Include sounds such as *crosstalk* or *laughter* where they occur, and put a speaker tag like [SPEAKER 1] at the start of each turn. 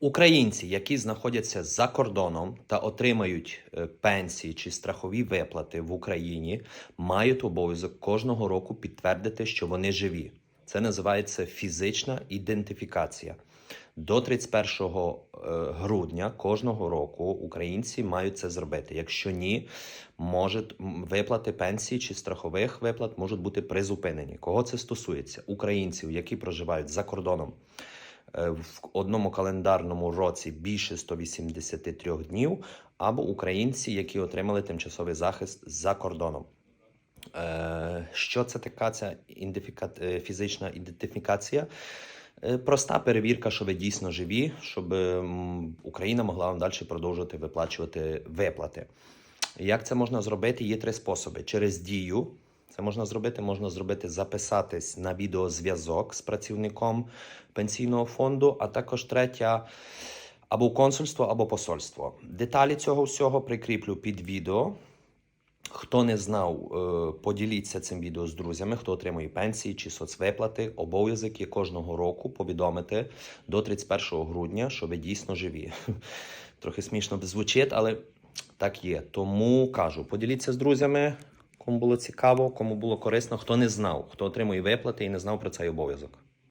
[SPEAKER 1] Українці, які знаходяться за кордоном та отримають е, пенсії чи страхові виплати в Україні, мають обов'язок кожного року підтвердити, що вони живі. Це називається фізична ідентифікація. До 31 е, грудня кожного року українці мають це зробити. Якщо ні, можуть виплати пенсії чи страхових виплат можуть бути призупинені. Кого це стосується? Українців, які проживають за кордоном в одному календарному році більше 183 днів, або українці, які отримали тимчасовий захист за кордоном. Е, Що це така ця е, фізична ідентифікація? Е, Проста перевірка, що ви дійсно живі, щоб Україна могла вам далі продовжувати виплачувати виплати. Як це можна зробити? Є три способи: через дію. Це можна зробити, можна зробити записатись на відеозв'язок з працівником пенсійного фонду, а також третя або консульство, або посольство. Деталі цього всього прикріплю під відео. Хто не знав, е, поділіться цим відео з друзями, хто отримує пенсії чи соцвиплати. Обов'язок є кожного року повідомити до 31 грудня, що ви дійсно живі. *laughs* Трохи смішно звучить, але так є. Тому кажу, поділіться з друзями, кому було цікаво, кому було корисно, хто не знав, хто отримує виплати і не знав про цей обов'язок.